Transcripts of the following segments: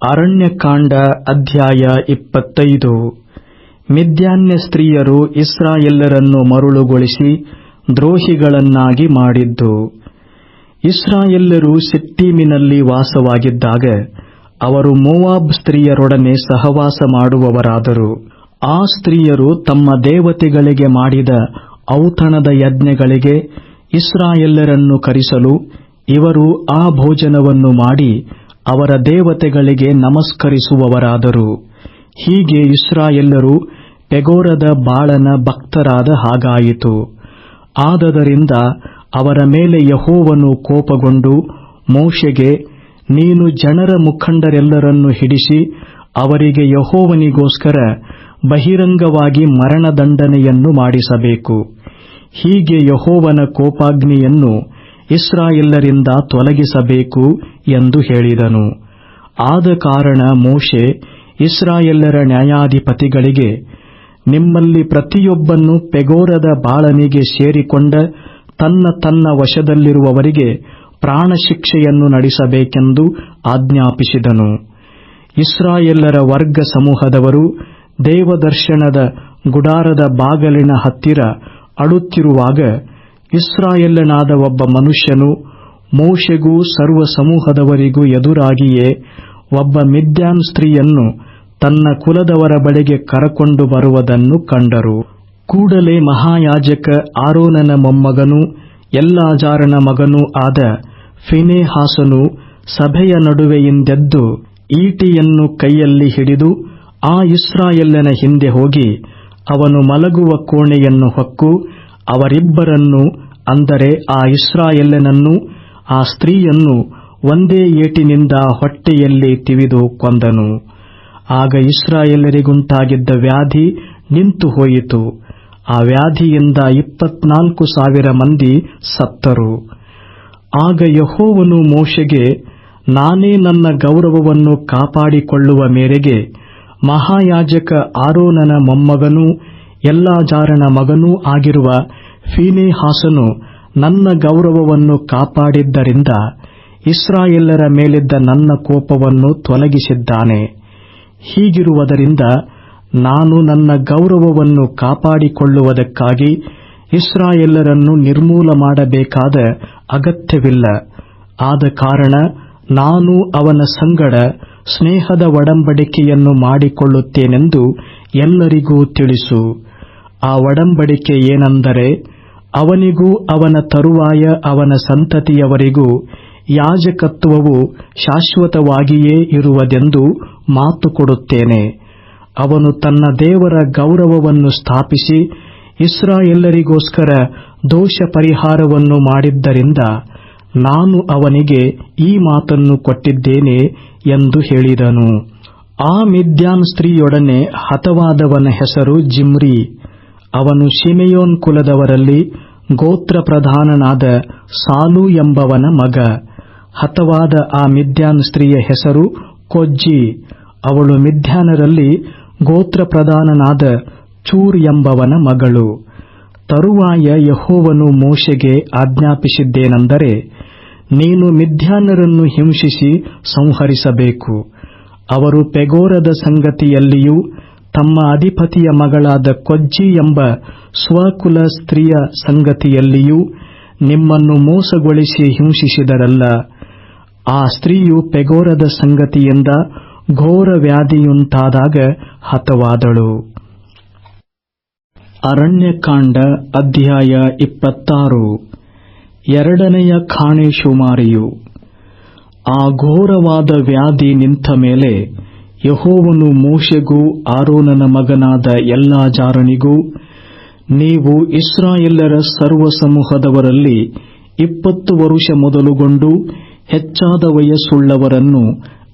ಅರಣ್ಯಕಾಂಡ ಅಧ್ಯಾಯ ಇಪ್ಪತ್ತೈದು. ಮಿದ್ಯಾನ್ಯ ಸ್ತ್ರೀಯರು ಇಸ್ರಾಯೆಲ್ಲರನ್ನು ಮರುಳುಗೊಳಿಸಿ ದ್ರೋಹಿಗಳನ್ನಾಗಿ ಮಾಡಿದ್ದು. ಇಸ್ರಾಯೆಲ್ಲರು ಸಿಟ್ಟೀಮಿನಲ್ಲಿ ವಾಸವಾಗಿದ್ದಾಗ ಅವರು ಮೋವಾಬ್ ಸ್ತ್ರೀಯರೊಡನೆ ಸಹವಾಸ ಮಾಡುವವರಾದರು. ಆ ಸ್ತ್ರೀಯರು ತಮ್ಮ ದೇವತೆಗಳಿಗೆ ಮಾಡಿದ ಔತಣದ ಯಜ್ಞಗಳಿಗೆ ಇಸ್ರಾಯೆಲ್ಲರನ್ನು ಕರೆಸಲು ಇವರು ಆ ಭೋಜನವನ್ನು ಮಾಡಿ ಅವರ ದೇವತೆಗಳಿಗೆ ನಮಸ್ಕರಿಸುವವರಾದರು. ಹೀಗೆ ಇಸ್ರಾಯೆಲ್ಲರು ಪೆಗೋರದ ಬಾಳನ ಭಕ್ತರಾದ ಹಾಗಾಯಿತು. ಆದದರಿಂದ ಅವರ ಮೇಲೆ ಯಹೋವನು ಕೋಪಗೊಂಡು ಮೋಶೆಗೆ, ನೀನು ಜನರ ಮುಖಂಡರೆಲ್ಲರನ್ನು ಹಿಡಿಸಿ ಅವರಿಗೆ ಯಹೋವನಿಗೋಸ್ಕರ ಬಹಿರಂಗವಾಗಿ ಮರಣದಂಡನೆಯನ್ನು ಮಾಡಿಸಬೇಕು. ಹೀಗೆ ಯಹೋವನ ಕೋಪಾಗ್ನಿಯನ್ನು ಇಸ್ರಾಯೆಲ್ಲರಿಂದ ತೊಲಗಿಸಬೇಕು ಎಂದು ಹೇಳಿದನು. ಆದ ಕಾರಣ ಮೋಶೆ ಇಸ್ರಾಯೆಲ್ಲರ ನ್ಯಾಯಾಧಿಪತಿಗಳಿಗೆ, ನಿಮ್ಮಲ್ಲಿ ಪ್ರತಿಯೊಬ್ಬನ್ನು ಪೆಗೋರದ ಬಾಳನಿಗೆ ಸೇರಿಕೊಂಡ ತನ್ನ ತನ್ನ ವಶದಲ್ಲಿರುವವರಿಗೆ ಪ್ರಾಣಶಿಕ್ಷೆಯನ್ನು ನಡೆಸಬೇಕೆಂದು ಆಜ್ಞಾಪಿಸಿದನು. ಇಸ್ರಾಯೆಲ್ಲರ ವರ್ಗ ಸಮೂಹದವರು ದೇವದರ್ಶನದ ಗುಡಾರದ ಬಾಗಲಿನ ಹತ್ತಿರ ಅಳುತ್ತಿರುವಾಗ ಇಸ್ರಾಯೆಲ್ಲನಾದ ಒಬ್ಬ ಮನುಷ್ಯನು ಮೋಶೆಗೂ ಸರ್ವ ಸಮೂಹದವರಿಗೂ ಎದುರಾಗಿಯೇ ಒಬ್ಬ ಮಿದ್ಯಾನ್ ಸ್ತ್ರೀಯನ್ನು ತನ್ನ ಕುಲದವರ ಬಳಿಗೆ ಕರಕೊಂಡು ಬರುವುದನ್ನು ಕಂಡರು. ಕೂಡಲೇ ಮಹಾಯಾಜಕ ಆರೋನನ ಮೊಮ್ಮಗನೂ ಎಲ್ಲಾಜಾರನ ಮಗನೂ ಆದ ಫಿನೆಹಾಸನು ಸಭೆಯ ನಡುವೆಯಿಂದೆದ್ದು ಈಟಿಯನ್ನು ಕೈಯಲ್ಲಿ ಹಿಡಿದು ಆ ಇಸ್ರಾಯೆಲ್ಲನ ಹಿಂದೆ ಹೋಗಿ ಅವನು ಮಲಗುವ ಕೋಣೆಯನ್ನು ಹೊಕ್ಕು ಅವರಿಬ್ಬರನ್ನು ಅಂದರೆ ಆ ಇಸ್ರಾಯೆಲ್ಲನನ್ನು ಆ ಸ್ತ್ರೀಯನ್ನು ಒಂದೇ ಏಟಿನಿಂದ ಹೊಟ್ಟೆಯಲ್ಲಿ ತಿವಿದು ಕೊಂದನು. ಆಗ ಇಸ್ರಾಯೆಲ್ಲರಿಗುಂಟಾಗಿದ್ದ ವ್ಯಾಧಿ ನಿಂತು ಹೋಯಿತು. ಆ ವ್ಯಾಧಿಯಿಂದ ಇಪ್ಪತ್ನಾಲ್ಕು ಸಾವಿರ ಮಂದಿ ಸತ್ತರು. ಆಗ ಯಹೋವನು ಮೋಶೆಗೆ, ನಾನೇ ನನ್ನ ಗೌರವವನ್ನು ಕಾಪಾಡಿಕೊಳ್ಳುವ ಮೇರೆಗೆ ಮಹಾಯಾಜಕ ಆರೋನನ ಮೊಮ್ಮಗನೂ ಎಲ್ಲಾಜಾರನ ಮಗನೂ ಆಗಿರುವ ಫೀನೇಹಾಸನು ನನ್ನ ಗೌರವವನ್ನು ಕಾಪಾಡಿದ್ದರಿಂದ ಇಸ್ರಾಯೆಲ್ಲರ ಮೇಲಿದ್ದ ನನ್ನ ಕೋಪವನ್ನು ತೊಲಗಿಸಿದ್ದಾನೆ. ಹೀಗಿರುವುದರಿಂದ ನಾನು ನನ್ನ ಗೌರವವನ್ನು ಕಾಪಾಡಿಕೊಳ್ಳುವುದಕ್ಕಾಗಿ ಇಸ್ರಾಯೆಲ್ಲರನ್ನು ನಿರ್ಮೂಲ ಮಾಡಬೇಕಾದ ಅಗತ್ಯವಿಲ್ಲ. ಆದ ಕಾರಣ ನಾನು ಅವನ ಸಂಗಡ ಸ್ನೇಹದ ಒಡಂಬಡಿಕೆಯನ್ನು ಮಾಡಿಕೊಳ್ಳುತ್ತೇನೆಂದು ಎಲ್ಲರಿಗೂ ತಿಳಿಸು. ಆ ಒಡಂಬಡಿಕೆ ಏನೆಂದರೆ ಅವನಿಗೂ ಅವನ ತರುವಾಯ, ಅವನ ಸಂತತಿಯವರಿಗೂ ಯಾಜಕತ್ವವು ಶಾಶ್ವತವಾಗಿಯೇ ಇರುವುದೆಂದು ಮಾತು ಕೊಡುತ್ತೇನೆ. ಅವನು ತನ್ನ ದೇವರ ಗೌರವವನ್ನು ಸ್ಥಾಪಿಸಿ ಇಸ್ರಾಯೆಲ್ಲರಿಗೋಸ್ಕರ ದೋಷ ಪರಿಹಾರವನ್ನು ಮಾಡಿದ್ದರಿಂದ ನಾನು ಅವನಿಗೆ ಈ ಮಾತನ್ನು ಕೊಟ್ಟಿದ್ದೇನೆ ಎಂದು ಹೇಳಿದನು. ಆ ಮಿದ್ಯಾನ್ ಸ್ತ್ರೀಯೊಡನೆ ಹತವಾದವನ ಹೆಸರು ಜಿಮ್ರಿ. ಅವನು ಶಿಮೆಯೋನ್ ಕುಲದವರಲ್ಲಿ ಗೋತ್ರ ಪ್ರಧಾನನಾದ ಸಾಲು ಎಂಬವನ ಮಗ. ಹತವಾದ ಆ ಮಿದ್ಯಾನ್ ಸ್ತ್ರೀಯ ಹೆಸರು ಕೊಜ್ಜಿ. ಅವಳು ಮಿದ್ಯಾನರಲ್ಲಿ ಗೋತ್ರ ಪ್ರಧಾನನಾದ ಚೂರ್ ಎಂಬವನ ಮಗಳು. ತರುವಾಯ ಯಹೋವನು ಮೋಶೆಗೆ ಆಜ್ಞಾಪಿಸಿದ್ದೇನೆಂದರೆ, ನೀನು ಮಿಥ್ಯಾನರನ್ನು ಹಿಂಸಿಸಿ ಸಂಹರಿಸಬೇಕು. ಅವರು ಪೆಗೋರದ ಸಂಗತಿಯಲ್ಲಿಯೂ ತಮ್ಮ ಅಧಿಪತಿಯ ಮಗಳಾದ ಕೊಜ್ಜಿ ಎಂಬ ಸ್ವಕುಲ ಸ್ತ್ರೀಯ ಸಂಗತಿಯಲ್ಲಿಯೂ ನಿಮ್ಮನ್ನು ಮೋಸಗೊಳಿಸಿ ಹಿಂಸಿಸಿದರಲ್ಲ. ಆ ಸ್ತ್ರೀಯು ಪೆಗೋರದ ಸಂಗತಿಯಿಂದ ಘೋರ ವ್ಯಾಧಿಯುಂಟಾದಾಗ ಹತವಾದಳು. ಅರಣ್ಯಕಾಂಡ ಅಧ್ಯಾಯ ಇಪ್ಪತ್ತಾರು. ಎರಡನೆಯ ಖಾಣೆ ಶುಮಾರಿಯು. ಆ ಘೋರವಾದ ವ್ಯಾಧಿ ನಿಂತ ಮೇಲೆ ಯಹೋವನು ಮೋಶೆಗೂ ಆರೋನನ ಮಗನಾದ ಎಲ್ಲಾ ಜಾರನಿಗೂ ನೀವು ಇಸ್ರಾಯೆಲ್ಲರ ಸರ್ವ ಸಮೂಹದವರಲ್ಲಿ ಇಪ್ಪತ್ತು ವರುಷ ಮೊದಲುಗೊಂಡು ಹೆಚ್ಚಾದ ವಯಸ್ಸುಳ್ಳವರನ್ನು,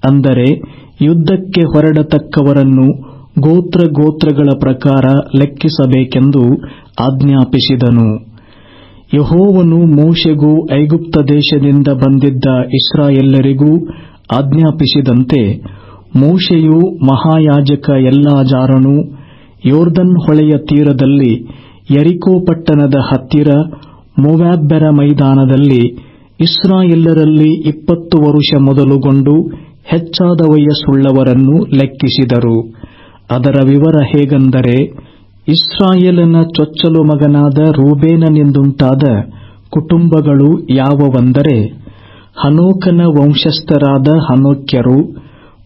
ಅಂದರೆ ಯುದ್ಧಕ್ಕೆ ಹೊರಡತಕ್ಕವರನ್ನು ಗೋತ್ರ ಗೋತ್ರಗಳ ಪ್ರಕಾರ ಲೆಕ್ಕಿಸಬೇಕೆಂದು ಆಜ್ಞಾಪಿಸಿದನು. ಯಹೋವನು ಮೋಶೆಗೂ ಐಗುಪ್ತ ದೇಶದಿಂದ ಬಂದಿದ್ದ ಇಸ್ರಾಯೆಲ್ಲರಿಗೂ ಆಜ್ಞಾಪಿಸಿದಂತೆ ಮೋಶೆಯು ಮಹಾಯಾಜಕ ಎಲ್ಲಾಜಾರನು ಯೋರ್ದನ್ ಹೊಳೆಯ ತೀರದಲ್ಲಿ ಯರಿಕೋ ಪಟ್ಟಣದ ಹತ್ತಿರ ಮೊವ್ಯಾಬ್ಬೆರ ಮೈದಾನದಲ್ಲಿ ಇಸ್ರಾಯೆಲ್ಲರಲ್ಲಿ ಇಪ್ಪತ್ತು ವರುಷ ಮೊದಲುಗೊಂಡು ಹೆಚ್ಚಾದ ವಯಸ್ಸುಳ್ಳವರನ್ನು ಲೆಕ್ಕಿಸಿದರು. ಅದರ ವಿವರ ಹೇಗೆಂದರೆ, ಇಸ್ರಾಯೇಲನ ಚೊಚ್ಚಲು ಮಗನಾದ ರೂಬೇನನೆಂದುಂಟಾದ ಕುಟುಂಬಗಳು ಯಾವುವೆಂದರೆ, ಹನೋಕನ ವಂಶಸ್ಥರಾದ ಹನೋಕ್ಯರು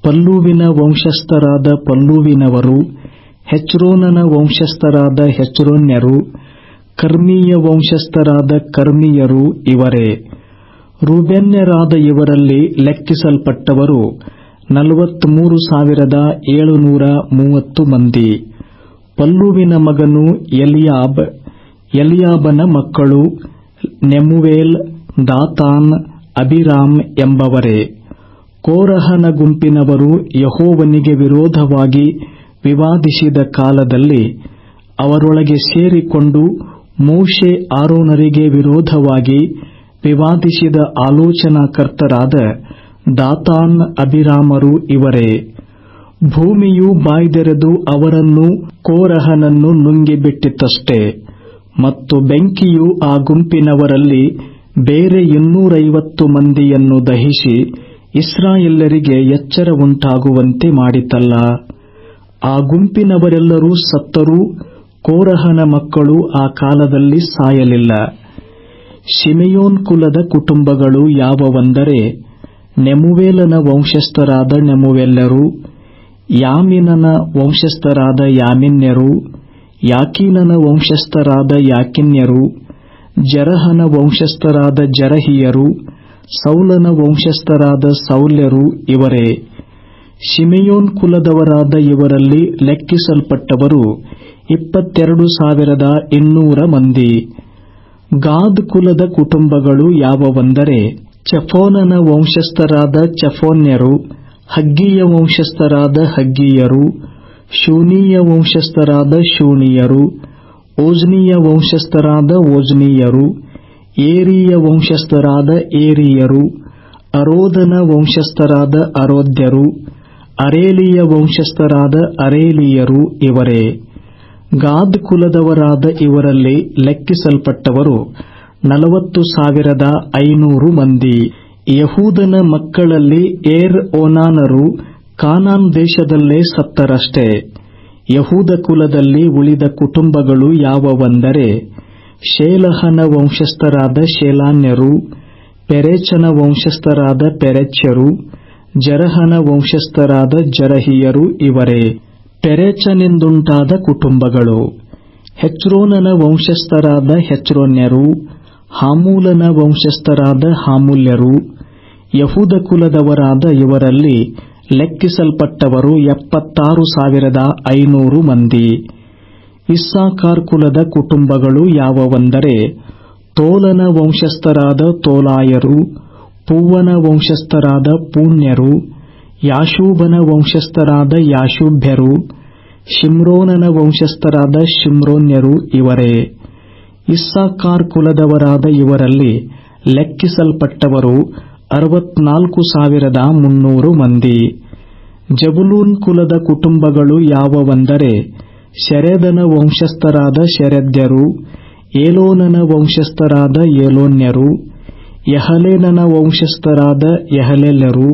ಪಲ್ಲೂವಿನ ವಂಶಸ್ಥರಾದ ಪಲ್ಲುವಿನವರು, ಹೆಚ್ರೋನನ ವಂಶಸ್ಥರಾದ ಹೆಚ್ರೋನ್ಯರು, ಕರ್ಮೀಯ ವಂಶಸ್ಥರಾದ ಕರ್ಮೀಯರು ಇವರೇ. ರೂಬೆನ್ಯರಾದ ಇವರಲ್ಲಿ ಲೆಕ್ಕಿಸಲ್ಪಟ್ಟವರು ನಲವತ್ಮೂರು ಸಾವಿರದ ಏಳುನೂರ ಮೂವತ್ತು ಮಂದಿ. ಪಲ್ಲುವಿನ ಮಗನು ಎಲಿಯಾಬ್, ಎಲಿಯಾಬನ ಮಕ್ಕಳು ನೆಮುವೇಲ್, ದಾತಾನ್ ಅಬಿರಾಮ್ ಎಂಬವರೇ. ಕೋರಹನ ಗುಂಪಿನವರು ಯಹೋವನಿಗೆ ವಿರೋಧವಾಗಿ ವಿವಾದಿಸಿದ ಕಾಲದಲ್ಲಿ ಅವರೊಳಗೆ ಸೇರಿಕೊಂಡು ಮೋಶೆ ಆರೋನರಿಗೆ ವಿರೋಧವಾಗಿ ವಿವಾದಿಸಿದ ಆಲೋಚನಾಕರ್ತರಾದ ದಾತಾನ್, ಅಭಿರಾಮರು ಇವರೇ. ಭೂಮಿಯು ಬಾಯ್ದೆರೆದು ಅವರನ್ನು ಕೋರಹನನ್ನು ನುಂಗಿಬಿಟ್ಟಿತಷ್ಟೇ ಮತ್ತು ಬೆಂಕಿಯು ಆ ಗುಂಪಿನವರಲ್ಲಿ ಬೇರೆ ಇನ್ನೂರೈವತ್ತು ಮಂದಿಯನ್ನು ದಹಿಸಿ ಇಸ್ರಾಯೆಲ್ಲರಿಗೆ ಎಚ್ಚರ ಉಂಟಾಗುವಂತೆ ಮಾಡಿತಲ್ಲ ಆ ಗುಂಪಿನವರೆಲ್ಲರೂ ಸತ್ತರೂ ಕೋರಹನ ಮಕ್ಕಳು ಆ ಕಾಲದಲ್ಲಿ ಸಾಯಲಿಲ್ಲ. ಶಿಮೆಯೋನ್ ಕುಲದ ಕುಟುಂಬಗಳು ಯಾವವೆಂದರೆ ನೆಮುವೇಲನ ವಂಶಸ್ಥರಾದ ನೆಮುವೆಲ್ಲರು ಯಾಮಿನನ ವಂಶಸ್ಥರಾದ ಯಾಮಿನ್ಯರು, ಯಾಕೀನನ ವಂಶಸ್ಥರಾದ ಯಾಕಿನ್ಯರು, ಜರಹನ ವಂಶಸ್ಥರಾದ ಜರಹಿಯರು ಸೌಲನ ವಂಶಸ್ಥರಾದ ಸೌಲ್ಯರು ಇವರೇ. ಶಿಮಿಯೋನ್ ಕುಲದವರಾದ ಇವರಲ್ಲಿ ಲೆಕ್ಕಿಸಲ್ಪಟ್ಟವರು ಇಪ್ಪತ್ತೆರಡು ಸಾವಿರದ ಇನ್ನೂರ ಮಂದಿ. ಗಾದ್ ಕುಲದ ಕುಟುಂಬಗಳು ಯಾವವೆಂದರೆ ಚಫೋನನ ವಂಶಸ್ಥರಾದ ಚಫೋನ್ಯರು, ಹಗ್ಗಿಯ ವಂಶಸ್ಥರಾದ ಹಗ್ಗಿಯರು, ಶೂನೀಯ ವಂಶಸ್ಥರಾದ ಶೂನಿಯರು, ಓಜ್ನಿಯ ವಂಶಸ್ಥರಾದ ಓಜ್ನೀಯರು ಏರೀಯ ವಂಶಸ್ಥರಾದ ಏರಿಯರು, ಅರೋದನ ವಂಶಸ್ಥರಾದ ಅರೋದ್ಯರು, ಅರೇಲಿಯ ವಂಶಸ್ಥರಾದ ಅರೇಲಿಯರು ಇವರೇ. ಗಾದ್ ಕುಲದವರಾದ ಇವರಲ್ಲಿ ಲೆಕ್ಕಿಸಲ್ಪಟ್ಟವರು ನಲವತ್ತು ಸಾವಿರದ ಐನೂರು ಮಂದಿ. ಯಹೂದನ ಮಕ್ಕಳಲ್ಲಿ ಏರ್ ಓನಾನರು ಕಾನಾನ್ ದೇಶದಲ್ಲೇ ಸತ್ತರಷ್ಟೇ. ಯಹೂದ ಕುಲದಲ್ಲಿ ಉಳಿದ ಕುಟುಂಬಗಳು ಯಾವುವೆಂದರೆ ಶೇಲಹನ ವಂಶಸ್ಥರಾದ ಶೇಲಾನ್ಯರು, ಪೆರೆಚನ ವಂಶಸ್ಥರಾದ ಪೆರೆಚ್ಯರು, ಜರಹನ ವಂಶಸ್ಥರಾದ ಜರಹಿಯರು ಇವರೇ. ಪೆರೆಚನೆಂದುಂಟಾದ ಕುಟುಂಬಗಳು. ಹೆಚ್ರೋನನ ವಂಶಸ್ಥರಾದ ಹೆಚ್ರೋನ್ಯರು, ಹಾಮೂಲನ ವಂಶಸ್ಥರಾದ ಹಾಮೂಲ್ಯರು, ಯಹೂದ ಕುಲದವರಾದ ಇವರಲ್ಲಿ ಲೆಕ್ಕಿಸಲ್ಪಟ್ಟವರು ಎಪ್ಪತ್ತಾರು ಸಾವಿರದ ಐನೂರು ಮಂದಿ. ಇಸ್ಸಾಕಾರ್ ಕುಲದ ಕುಟುಂಬಗಳು ಯಾವವೆಂದರೆ ತೋಲನ ವಂಶಸ್ಥರಾದ ತೋಲಾಯರು, ಪೂವನ ವಂಶಸ್ಥರಾದ ಪೂಣ್ಯರು ಯಾಶೂಬನ ವಂಶಸ್ಥರಾದ ಯಾಶೂಭ್ಯರು ಶಿಮ್ರೋನನ ವಂಶಸ್ಥರಾದ ಶಿಮ್ರೋನ್ಯರು ಇವರೇ. ಇಸ್ಸಾಕಾರ್ ಕುಲದವರಾದ ಇವರಲ್ಲಿ ಲೆಕ್ಕಿಸಲ್ಪಟ್ಟವರು ಅರವತ್ನಾಲ್ಕು ಸಾವಿರದ ಮುನ್ನೂರು ಮಂದಿ. ಜಬುಲೂನ್ ಕುಲದ ಕುಟುಂಬಗಳು ಯಾವುವೆಂದರೆ ಶೆರೆದನ ವಂಶಸ್ಥರಾದ ಶರದ್ಯರು, ಏಲೋನನ ವಂಶಸ್ಥರಾದ ಏಲೋನ್ಯರು, ಯಹಲೇನನ ವಂಶಸ್ಥರಾದ ಯಹಲೇಲ್ಯರು,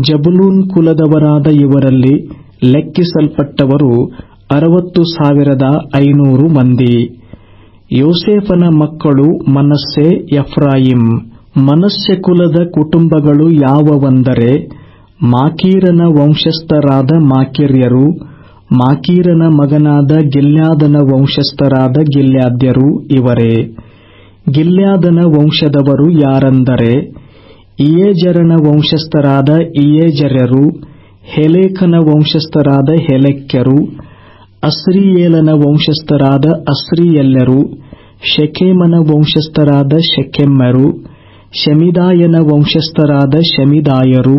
ಜಬುಲೂನ್ ಕುಲದವರಾದ ಇವರಲ್ಲಿ ಲೆಕ್ಕಿಸಲ್ಪಟ್ಟವರು ಅರವತ್ತು ಸಾವಿರದ ಐನೂರು ಮಂದಿ. ಯೋಸೇಫನ ಮಕ್ಕಳು ಮನಸ್ಸೆ ಎಫ್ರಾಯಿಂ ಮನಸ್ಸೆ ಕುಲದ ಕುಟುಂಬಗಳು ಯಾವವೆಂದರೆ ಮಾಕೀರನ ವಂಶಸ್ಥರಾದ ಮಾಕಿರ್ಯರು ಮಾಕೀರನ ಮಗನಾದ ಗಿಲ್ಯಾದನ ವಂಶಸ್ಥರಾದ ಗಿಲ್ಯಾದ್ಯರು ಇವರೇ. ಗಿಲ್ಯಾದನ ವಂಶದವರು ಯಾರೆಂದರೆ, ಇಯೇಜರನ ವಂಶಸ್ಥರಾದ ಇಯೇಜರರು ಹೆಲೇಕನ ವಂಶಸ್ಥರಾದ ಹೆಲೆಕ್ಯರು, ಅಸ್ರಿಯೇಲನ ವಂಶಸ್ಥರಾದ ಅಸ್ರಿಯಲ್ಲರು ಶೆಖೇಮನ ವಂಶಸ್ಥರಾದ ಶೆಖೆಮ್ಮರು ಶಮಿದಾಯನ ವಂಶಸ್ಥರಾದ ಶಮಿದಾಯರು,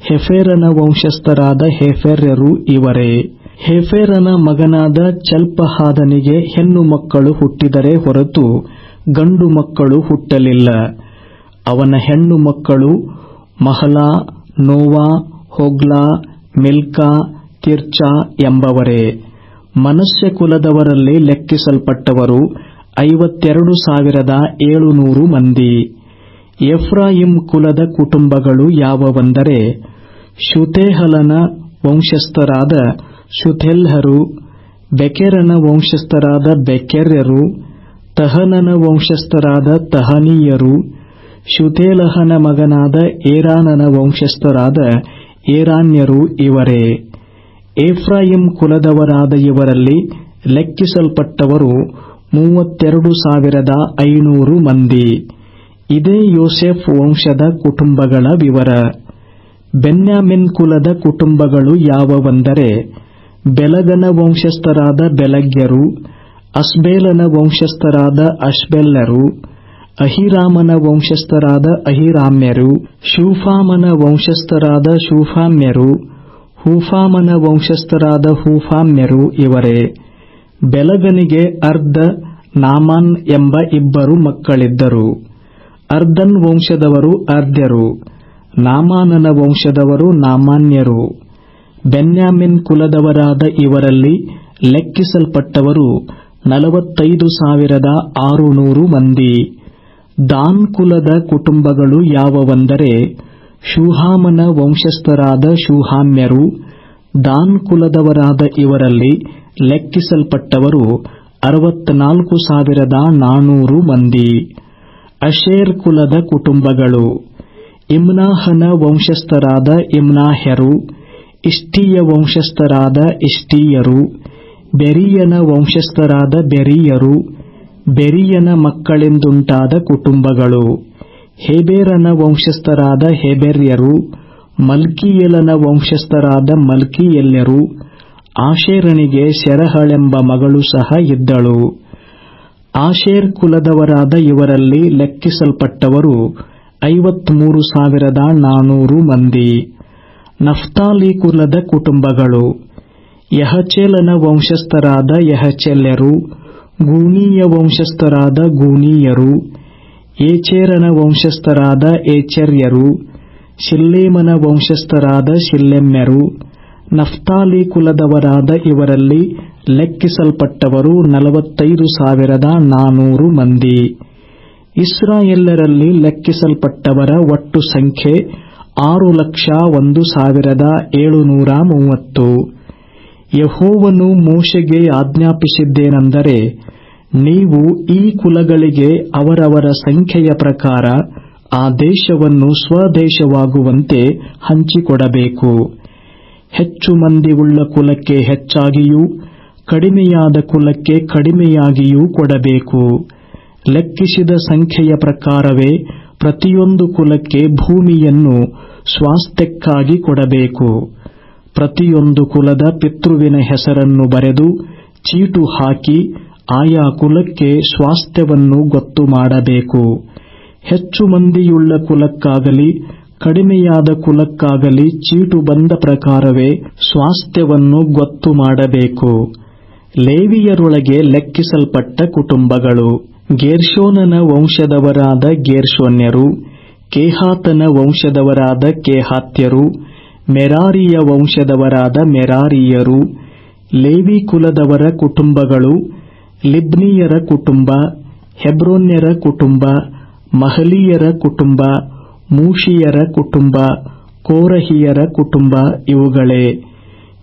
ಹೆಫೆರನ ವಂಶಸ್ಥರಾದ ಹೆಫೆರ್ಯರು ಇವರೇ. ಹೆಫೆರನ ಮಗನಾದ ಚಲ್ಪಹಾದನಿಗೆ ಹೆಣ್ಣು ಮಕ್ಕಳು ಹುಟ್ಟಿದರೆ ಹೊರತು ಗಂಡು ಮಕ್ಕಳು ಹುಟ್ಟಲಿಲ್ಲ. ಅವನ ಹೆಣ್ಣು ಮಕ್ಕಳು ಮಹಲಾ, ನೋವಾ, ಹೋಗ್ಲಾ, ಮಿಲ್ಕಾ, ತಿರ್ಚಾ ಎಂಬವರೇ. ಮನುಷ್ಯ ಕುಲದವರಲ್ಲಿ ಲೆಕ್ಕಿಸಲ್ಪಟ್ಟವರು ಐವತ್ತೆರಡು ಸಾವಿರದ ಏಳುನೂರು ಮಂದಿ. ಎಫ್ರಾಯಿಂ ಕುಲದ ಕುಟುಂಬಗಳು ಯಾವವೆಂದರೆ ಶುತೇಹಲನ ವಂಶಸ್ಥರಾದ ಶುಥೆಲ್ಹರು, ಬೆಕೆರನ ವಂಶಸ್ಥರಾದ ಬೆಕೆರ್ಯರು, ತಹನನ ವಂಶಸ್ಥರಾದ ತಹನೀಯರು, ಶುಥೇಲಹನ ಮಗನಾದ ಏರಾನನ ವಂಶಸ್ಥರಾದ ಏರಾನ್ಯರು ಇವರೇ. ಏಫ್ರಾಯಿಂ ಕುಲದವರಾದ ಇವರಲ್ಲಿ ಲೆಕ್ಕಿಸಲ್ಪಟ್ಟವರು ಮೂವತ್ತೆರಡು ಸಾವಿರದ ಐನೂರು ಮಂದಿ. ಇದೇ ಯೋಸೆಫ್ ವಂಶದ ಕುಟುಂಬಗಳ ವಿವರ. ಬೆನ್ಯಾಮಿನ್ ಕುಲದ ಕುಟುಂಬಗಳು ಯಾವುವೆಂದರೆ ಬೆಲಗನ ವಂಶಸ್ಥರಾದ ಬೆಲಗ್ಯರು ಅಸ್ಬೇಲನ ವಂಶಸ್ಥರಾದ ಅಶ್ಬೆಲ್ಲರು, ಅಹಿರಾಮನ ವಂಶಸ್ಥರಾದ ಅಹಿರಾಮ್ಯರು, ಶೂಫಾಮನ ವಂಶಸ್ಥರಾದ ಶೂಫಾಮ್ಯರು, ಹೂಫಾಮನ ವಂಶಸ್ಥರಾದ ಹೂಫಾಮ್ಯರು ಇವರೇ. ಬೆಲಗನಿಗೆ ಅರ್ಧ ನಾಮಾನ್ ಎಂಬ ಇಬ್ಬರು ಮಕ್ಕಳಿದ್ದರು. ಅರ್ಧನ್ ವಂಶದವರು ಅರ್ಧ್ಯರು ನಾಮಾನನ ವಂಶದವರು ನಾಮಾನ್ಯರು. ಬೆನ್ಯಾಮಿನ್ ಕುಲದವರಾದ ಇವರಲ್ಲಿ ಲೆಕ್ಕಿಸಲ್ಪಟ್ಟವರು ನಲವತ್ತೈದು ಸಾವಿರದ ಆರುನೂರು ಮಂದಿ. ದಾನ್ ಕುಲದ ಕುಟುಂಬಗಳು ಯಾವುವೆಂದರೆ ಶೂಹಾಮನ ವಂಶಸ್ಥರಾದ ಶೂಹಾಮ್ಯರು, ದಾನ್ ಕುಲದವರಾದ ಇವರಲ್ಲಿ ಲೆಕ್ಕಿಸಲ್ಪಟ್ಟವರು ಅರವತ್ನಾಲ್ಕು ಸಾವಿರದ ನಾನೂರು ಮಂದಿ. ಅಶೇರ್ ಕುಲದ ಕುಟುಂಬಗಳು. ಇಮ್ನಾಹನ ವಂಶಸ್ಥರಾದ ಇಮ್ನಾಹ್ಯರು ಇಷ್ಟೀಯ ವಂಶಸ್ಥರಾದ ಇಷ್ಟೀಯರು, ಬೆರಿಯನ ವಂಶಸ್ಥರಾದ ಬೆರಿಯರು, ಬೆರಿಯನ ಮಕ್ಕಳೆಂದುಂಟಾದ ಕುಟುಂಬಗಳು, ಹೆಬೇರನ ವಂಶಸ್ಥರಾದ ಹೆಬೆರ್ಯರು, ಮಲ್ಕಿಯಲನ ವಂಶಸ್ಥರಾದ ಮಲ್ಕಿಯಲ್ಯರು, ಆಶೇರನಿಗೆ ಶೆರಹಳೆಂಬ ಮಗಳು ಸಹ ಇದ್ದಳು. ಆಶೇರ್ ಕುಲದವರಾದ ಇವರಲ್ಲಿ ಲೆಕ್ಕಿಸಲ್ಪಟ್ಟವರು ಐವತ್ಮೂರು ಸಾವಿರದ ನಾನೂರು ಮಂದಿ. ನಫ್ತಾಲಿ ಕುಲದ ಕುಟುಂಬಗಳು. ಯಹಚೇಲನ ವಂಶಸ್ಥರಾದ ಯಹಚೆಲ್ಯರು, ಗೂನೀಯ ವಂಶಸ್ಥರಾದ ಗೂನೀಯರು, ಏಚೇರನ ವಂಶಸ್ಥರಾದ ಏಚರ್ಯರು, ಶಿಲ್ಲೇಮನ ವಂಶಸ್ಥರಾದ ಶಿಲ್ಲೆಮ್ಯರು, ನಫ್ತಾಲಿ ಕುಲದವರಾದ ಇವರಲ್ಲಿ ಲೆಕ್ಕಿಸಲ್ಪಟ್ಟವರು ನಲವತ್ತೈದು ಸಾವಿರದ ನಾನೂರು ಮಂದಿ. ಇಸ್ರಾಯೇಲರಲ್ಲಿ ಲೆಕ್ಕಿಸಲ್ಪಟ್ಟವರ ಒಟ್ಟು ಸಂಖ್ಯೆ ಆರು ಲಕ್ಷ ಒಂದು ಸಾವಿರದ ಏಳುನೂರ ಮೂವತ್ತು. ಯಹೋವನು ಮೋಶೆಗೆ ಆಜ್ಞಾಪಿಸಿದ್ದೇನೆಂದರೆ, ನೀವು ಈ ಕುಲಗಳಿಗೆ ಅವರವರ ಸಂಖ್ಯೆಯ ಪ್ರಕಾರ ಆ ದೇಶವನ್ನು ಸ್ವದೇಶವಾಗುವಂತೆ ಹಂಚಿಕೊಡಬೇಕು. ಹೆಚ್ಚು ಮಂದಿ ಉಳ್ಳ ಕುಲಕ್ಕೆ ಹೆಚ್ಚಾಗಿಯೂ, ಕಡಿಮೆಯಾದ ಕುಲಕ್ಕೆ ಕಡಿಮೆಯಾಗಿಯೂ ಕೊಡಬೇಕು. ಲೆಕ್ಕಿಸಿದ ಸಂಖ್ಯೆಯ ಪ್ರಕಾರವೇ ಪ್ರತಿಯೊಂದು ಕುಲಕ್ಕೆ ಭೂಮಿಯನ್ನು ಸ್ವಾಸ್ಥ್ಯಕ್ಕಾಗಿ ಕೊಡಬೇಕು. ಪ್ರತಿಯೊಂದು ಕುಲದ ಪಿತೃವಿನ ಹೆಸರನ್ನು ಬರೆದು ಚೀಟು ಹಾಕಿ ಆಯಾ ಕುಲಕ್ಕೆ ಸ್ವಾಸ್ಥ್ಯವನ್ನು ಗೊತ್ತು ಮಾಡಬೇಕು. ಹೆಚ್ಚು ಮಂದಿಯುಳ್ಳ ಕುಲಕ್ಕಾಗಲಿ, ಕಡಿಮೆಯಾದ ಕುಲಕ್ಕಾಗಲಿ ಚೀಟು ಬಂದ ಪ್ರಕಾರವೇ ಸ್ವಾಸ್ಥ್ಯವನ್ನು ಗೊತ್ತು ಮಾಡಬೇಕು. ಲೇವಿಯರೊಳಗೆ ಲೆಕ್ಕಿಸಲ್ಪಟ್ಟ ಕುಟುಂಬಗಳು. ಗೇರ್ಷೋನನ ವಂಶದವರಾದ ಗೇರ್ಶೋನ್ಯರು ಕೇಹಾತನ ವಂಶದವರಾದ ಕೇಹಾತ್ಯರು, ಮೆರಾರಿಯ ವಂಶದವರಾದ ಮೆರಾರಿಯರು, ಲೇವಿ ಕುಲದವರ ಕುಟುಂಬಗಳು, ಲಿಬ್ನಿಯರ ಕುಟುಂಬ, ಹೆಬ್ರೋನ್ಯರ ಕುಟುಂಬ, ಮಹಲೀಯರ ಕುಟುಂಬ, ಮೂಷಿಯರ ಕುಟುಂಬ, ಕೋರಹಿಯರ ಕುಟುಂಬ ಇವುಗಳೇ.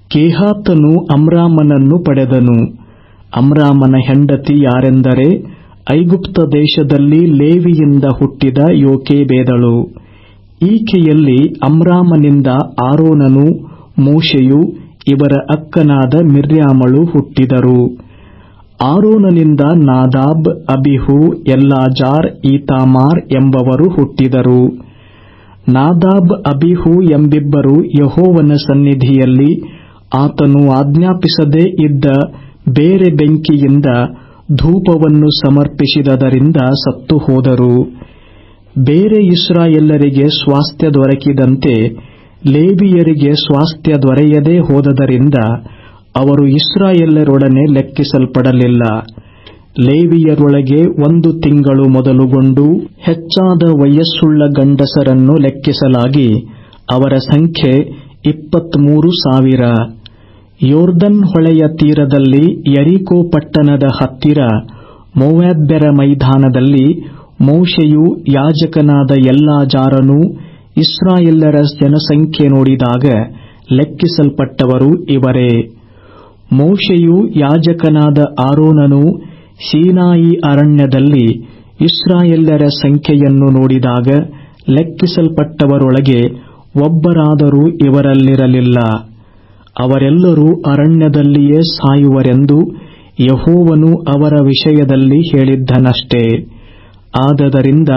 ಕೇಹಾತನು ಅಮ್ರಾಮನನ್ನು ಪಡೆದನು. ಅಮ್ರಾಮನ ಹೆಂಡತಿ ಯಾರೆಂದರೆ ಐಗುಪ್ತ ದೇಶದಲ್ಲಿ ಲೇವಿಯಿಂದ ಹುಟ್ಟಿದ ಯೋಕೇಬೇದಳು ಈಕೆಯಲ್ಲಿ ಅಮ್ರಾಮನಿಂದ ಆರೋನನು, ಮೋಶೆಯು, ಇವರ ಅಕ್ಕನಾದ ಮಿರ್ಯಾಮಳು ಹುಟ್ಟಿದರು. ಆರೋನನಿಂದ ನಾದಾಬ್, ಅಬಿಹು, ಎಲ್ಲಾಜಾರ್, ಈತಾಮಾರ್ ಎಂಬವರು ಹುಟ್ಟಿದರು. ನಾದಾಬ್, ಅಬಿಹು ಎಂಬಿಬ್ಬರು ಯಹೋವನ ಸನ್ನಿಧಿಯಲ್ಲಿ ಆತನು ಆಜ್ಞಾಪಿಸದೇ ಇದ್ದ ಬೇರೆ ಬೆಂಕಿಯಿಂದ ಧೂಪವನ್ನು ಸಮರ್ಪಿಸಿದದರಿಂದ ಸತ್ತು ಹೋದರು. ಬೇರೆ ಇಸ್ರಾಯೆಲ್ಲರಿಗೆ ಸ್ವಾಸ್ಥ್ಯ ದೊರಕಿದಂತೆ ಲೇಬಿಯರಿಗೆ ಸ್ವಾಸ್ಥ್ಯ ದೊರೆಯದೇ ಹೋದದರಿಂದ ಅವರು ಇಸ್ರಾಯೆಲ್ಲರೊಡನೆ ಲೆಕ್ಕಿಸಲ್ಪಡಲಿಲ್ಲ. ಲೇವಿಯರೊಳಗೆ ಒಂದು ತಿಂಗಳು ಮೊದಲುಗೊಂಡು ಹೆಚ್ಚಾದ ವಯಸ್ಸುಳ್ಳ ಗಂಡಸರನ್ನು ಲೆಕ್ಕಿಸಲಾಗಿ ಅವರ ಸಂಖ್ಯೆ ಇಪ್ಪತ್ಮೂರು ಸಾವಿರ. ಯೋರ್ದನ್ ಹೊಳೆಯ ತೀರದಲ್ಲಿ ಯರಿಕೋ ಪಟ್ಟಣದ ಹತ್ತಿರ ಮೋವಾಬ್ಯರ ಮೈದಾನದಲ್ಲಿ ಮೋಶೆಯು ಯಾಜಕನಾದ ಎಲ್ಲಾಜಾರನೂ ಇಸ್ರಾಯೇಲರ ಜನಸಂಖ್ಯೆ ನೋಡಿದಾಗ ಲೆಕ್ಕಿಸಲ್ಪಟ್ಟವರು ಇವರೇ. ಮೋಶೆಯು ಯಾಜಕನಾದ ಆರೋನನು ಸೀನಾಯಿ ಅರಣ್ಯದಲ್ಲಿ ಇಸ್ರಾಯೆಲ್ಲರ ಸಂಖ್ಯೆಯನ್ನು ನೋಡಿದಾಗ ಲೆಕ್ಕಿಸಲ್ಪಟ್ಟವರೊಳಗೆ ಒಬ್ಬರಾದರೂ ಇವರಲ್ಲಿರಲಿಲ್ಲ. ಅವರೆಲ್ಲರೂ ಅರಣ್ಯದಲ್ಲಿಯೇ ಸಾಯುವರೆಂದು ಯಹೋವನು ಅವರ ವಿಷಯದಲ್ಲಿ ಹೇಳಿದ್ದನಷ್ಟೇ. ಆದದರಿಂದ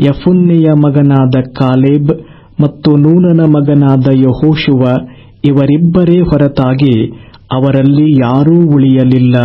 ಯಫುನ್ನೆಯ ಮಗನಾದ ಕಾಲೇಬ್ ಮತ್ತು ನೂನನ ಮಗನಾದ ಯಹೋಶುವ ಇವರಿಬ್ಬರೇ ಹೊರತಾಗಿ ಅವರಲ್ಲಿ ಯಾರೂ ಉಳಿಯಲಿಲ್ಲ.